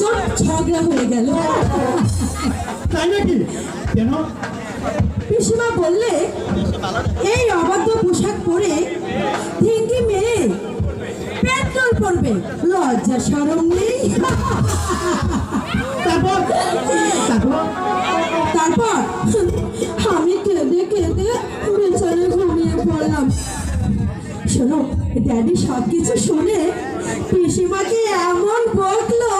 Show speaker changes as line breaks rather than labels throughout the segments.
একজন ঝগড়া হয়ে গেল।
তাই নাকি? কেন?
পিসিমা বললে এই অবাধ্য পোশাক পরে থিঙ্কি মেয়ে পেট্রোল পড়বে লজ্জা সরম নেই।
তারপর? তারপর?
তারপর আমি কেঁদে কেঁদে বিছানে ঘুমিয়ে পড়লাম। শোনো ড্যাডি সব কিছু শুনে পিসিমাকে এমন বকলো।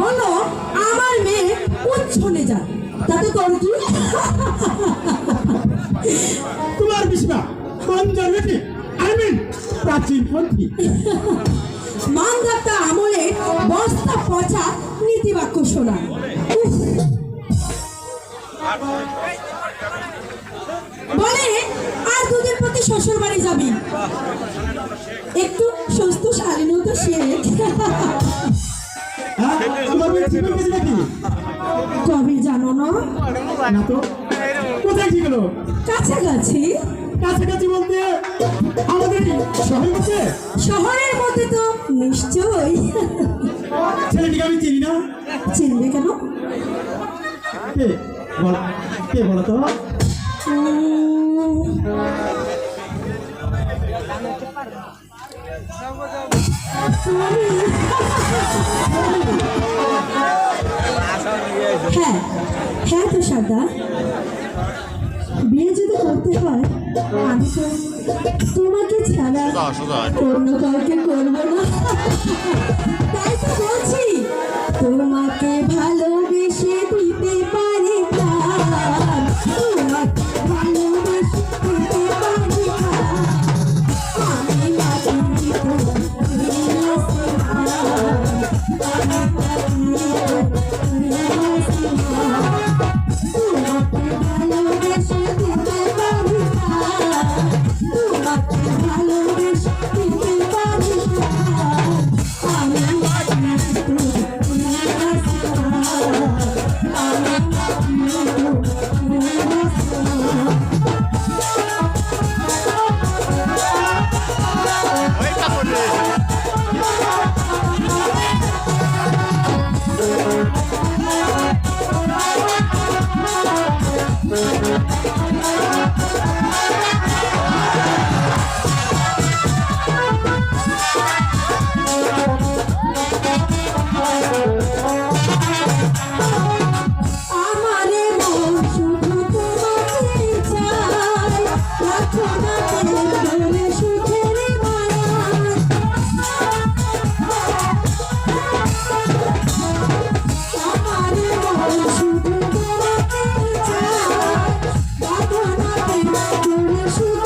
বলো আমার মেয়ে উচ্ছনে যান তাতে তোর কি?
তোমার বিষ্ণা কনজারভেটিভ আই মিন প্রাচীনপন্থী
মানদাতা আমলে বস্তা পচা নীতিবাক্য শোনা। বলে আর দুদিন প্রতি শ্বশুর বাড়ি যাবি? একটু সুস্থ
আমার মেয়ে ঠিক হয়ে
কবে জানো না।
তো। কোথায়
কাছাকাছি।
কাছাকাছি বলতে আমাদের শহরের মধ্যে?
শহরের মধ্যে তো নিশ্চয়ই।
ছেলেটিকে আমি চিনি না।
চিনবে কেন?
কে? বল কে বলো তো?
হ্যাঁ হ্যাঁ তো সাদা বিয়ে যদি করতে হয় আমি তো তোমাকে ছাড়া অন্য কাউকে করব না। তাই তো বলছি তোমাকে ভালোবেসে দিতে পারি শুধু